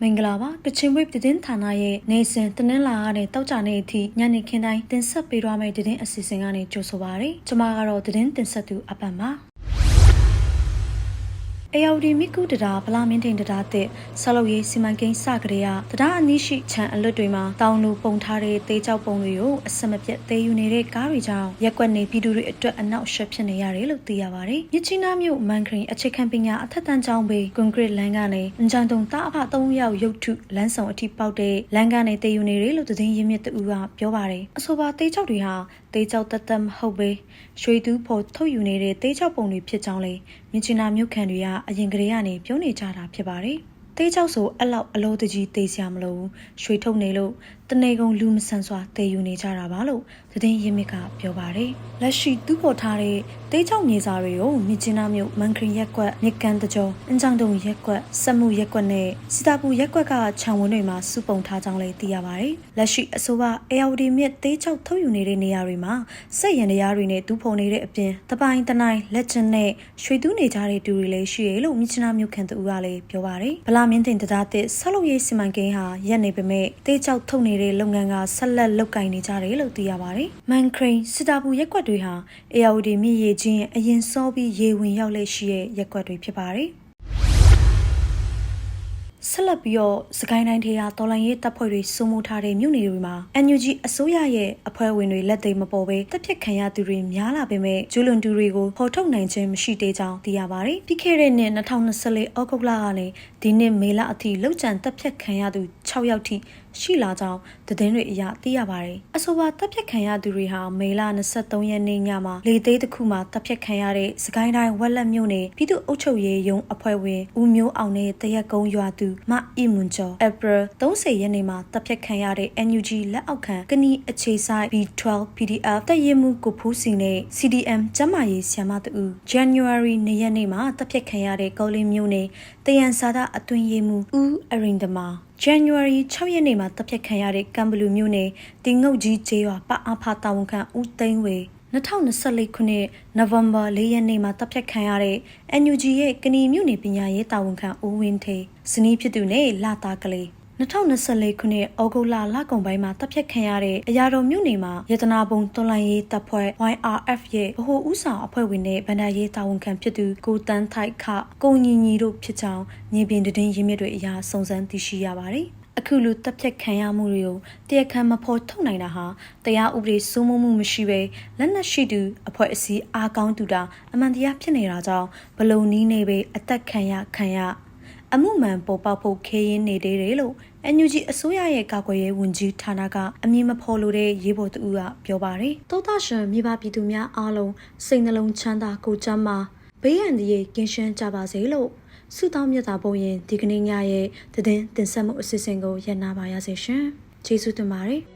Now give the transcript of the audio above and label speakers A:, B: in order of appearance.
A: မင်္ဂလာပါကချင်ဝိတ်သတင်းဌာနရဲ့နေစဉ်တနင်္လာကနေတောက်ကြနေအထိညနေခင်းတိုင်းတင်ဆက်ပေးသွားမယ့်သတင်းအစီအစဉ်ကနေကြိုဆိုပါရစေ။ကျွန်မကတော့သတင်းတင်ဆက်သူအပန်ပါ။ အေယော်ဒီမိကုတတာဗလာမင်းတင်တတာတဲ့ဆလုတ်ရေးစီမံကိန်းစကရေကတတာအနီးရှိခြံအလွတ်တွေမှာတောင်လူပုံထားတဲ့သေးကြောက်ပုံတွေကိုအစမပြတ်သေးယူနေတဲ့ကားတွေကြောင့်ရက်ွက်နေပြည်သူတွေအတွက်အနောက်ရှက်ဖြစ်နေရတယ်လို့သိရပါတယ်။မြချီနာမြို့မန်ခရင်အခြေခံပညာအထက်တန်းကျောင်းပေကွန်ကရစ်လမ်းကနေအန်ဂျန်တုံတာအဖ၃ယောက်ရုတ်ထုလမ်းဆောင်အထိပေါက်တဲ့လမ်းကနေသေးယူနေတယ်လို့သတင်းရင်းမြစ်တူကပြောပါတယ်။အဆိုပါသေးကြောက်တွေဟာသေးကြောက်တသက်မဟုတ်ပဲရွှေသူဖို့ထုတ်ယူနေတဲ့သေးကြောက်ပုံတွေဖြစ်ကြောင်းလေမြချီနာမြို့ခံတွေကအရင်ကတည်းကနေပြောနေကြတာဖြစ်ပါတယ်။ သေးကြောက်ဆိုအဲ့လောက်အလို့တကြီးသေးစရာမလိုဘူးရွှေထုတ်နေလို့တနေကုန်လူမဆန်စွာတည်ယူနေကြတာပါလို့သတင်းရင်းမြစ်ကပြောပါတယ်လက်ရှိသူ့ပေါ်ထားတဲ့တေးချောက်မြေစာတွေကိုမြစ်ချင်းနာမြို့မန်ခရင်ရက်ကွက်မြစ်ကန်တကြောအန်ချောင်းတုံရက်ကွက်စက်မှုရက်ကွက်နဲ့စီတာပူရက်ကွက်ကခြံဝန်းတွေမှာစုပုံထားကြောင်းလည်းသိရပါတယ်လက်ရှိအဆိုပါအေယော်ဒီမြစ်တေးချောက်ထုတ်ယူနေတဲ့နေရာတွေမှာစက်ရန်တရားတွေနဲ့တူးဖုံနေတဲ့အပြင်တပိုင်းတနိုင်လက်ကျန်နဲ့ရွှေတူးနေကြတဲ့တူတွေလည်းရှိရလို့မြစ်ချင်းနာမြို့ခံတူကလည်းပြောပါတယ်ဗလာမင်းတင်တသားတဲ့ဆက်လုပ်ရေးစီမံကိန်းဟာရက်နေပေမဲ့တေးချောက်ထုတ်နေတဲ့လုပ်ငန်းကဆက်လက်လုပ်ကိုင်နေကြတယ်လို့သိရပါတယ်။မန်ခရင်စစ်တာပူရက်ကွက်တွေဟာအေယာဝတီမြစ်ရေချင်းအရင်စောပြီးရေဝင်ရောက်လက်ရှိတဲ့ရက်ကွက်တွေဖြစ်ပါတယ်။ ဆက်လက်ပြီးတော့စကိုင်းတိုင်းထေးကတော်လိုင်းရေးတပ်ဖွဲ့တွေစုမှုထားတဲ့မြို့နယ်တွေမှာ NUG အစိုးရရဲ့အဖွဲ့ဝင်တွေလက်သိမ်းမပေါ်ဘဲတပ်ဖြတ်ခံရသူတွေများလာပေမဲ့ဂျူလွန်တူတွေကိုဖော်ထုတ်နိုင်ခြင်းမရှိသေးကြောင်းသိရပါတယ်။ပြီးခဲ့တဲ့နှစ်2024ဩဂုတ်လကနေဒီနှစ်မေလအထိလောက်ကျန်တပ်ဖြတ်ခံရသူ6ယောက်ထိ ရှိလာကြောင်းသတင်းတွေအရသိရပါတယ်။အဆိုပါတပ်ဖြတ်ခံရသူတွေဟာမေလ23ရက်နေ့ညမှာလေသေးတစ်ခုမှာတပ်ဖြတ်ခံရတဲ့စကိုင်းတိုင်းဝက်လက်မြို့နယ်ပြည်သူ့အုပ်ချုပ်ရေးရုံးအဖွဲ့ဝင်ဦးမျိုးအောင်နဲ့တရက်ကုန်းရွာသူမအီမွန်ကျော် April 30ရက်နေ့မှာတပ်ဖြတ်ခံရတဲ့ NUG လက်အောက်ခံကနီအခြေဆိုင် B12 PDF တပ်ရင်းမှုကိုဖူးစီနဲ့ CDM ကျမ်းမာရေးဆီယမတူ January 2ရက်နေ့မှာတပ်ဖြတ်ခံရတဲ့ကောလင်းမြို့နယ်တယန်စာဒအတွင်းရေးမှုဦးအရင်တမာ January 6ရက်နေ့မှာတပ်ဖြတ်ခံရတဲ့ကမ်ဘလူမြို့နယ်တင်ငုတ်ကြီးကျေးရွာပအားဖတာဝန်ခံဦးသိန်းဝေ2024ခုနှစ် November 4ရက်နေ့မှာတပ်ဖြတ်ခံရတဲ့ NUG ရဲ့ကဏီမြို့နယ်ပညာရေးတာဝန်ခံဦးဝင်းထေဇနီးဖြစ်သူနဲ့လာသားကလေး 2024ခုနှစ်ဩဂုတ်လလကုန်ပိုင်းမှာတပ်ဖြတ်ခံရတဲ့အရာတော်မြို့နယ်မှာရတနာပုံတွန်လိုင်းရေးတပ်ဖွဲ့ YRF ရဲ့ဗဟိုဦးဆောင်အဖွဲ့ဝင်နဲ့ဗန္ဒာရေးတာဝန်ခံဖြစ်သူကိုတန်းထိုက်ခကိုညီညီတို့ဖြစ်ကြောင်းမြေပြင်သတင်းရင်းမြစ်တွေအရစုံစမ်းသိရှိရပါတယ်။အခုလိုတပ်ဖြတ်ခံရမှုတွေကိုတရားခံမဖော်ထုတ်နိုင်တာဟာတရားဥပဒေစိုးမိုးမှုမရှိဘဲလက်နက်ရှိသူအဖွဲ့အစည်းအားကောင်းသူတာအမှန်တရားဖြစ်နေတာကြောင့်ဘလုံနီးနေပဲအသက်ခံရခံရ အမှုမှန်ပေါ်ပေါက်ဖို့ခေးရင်းနေသေးတယ်လို့ NUG အစိုးရရဲ့ကာကွယ်ရေးဝန်ကြီးဌာနကအမည်မဖော်လိုတဲ့ရေးပေါ်သူကပြောပါတယ်။သောတာရှင်မြေပါပြည်သူများအားလုံးစိတ်နှလုံးချမ်းသာကိုယ်ချမ်းသာဘေးရန်တွေကင်းရှင်းကြပါစေလို့ဆုတောင်းမြတ်တာပို့ရင်ဒီကနေ့ညရဲ့သတင်းတင်ဆက်မှုအစီအစဉ်ကိုရနာပါရစေရှင်။ကျေးဇူးတင်ပါတယ်။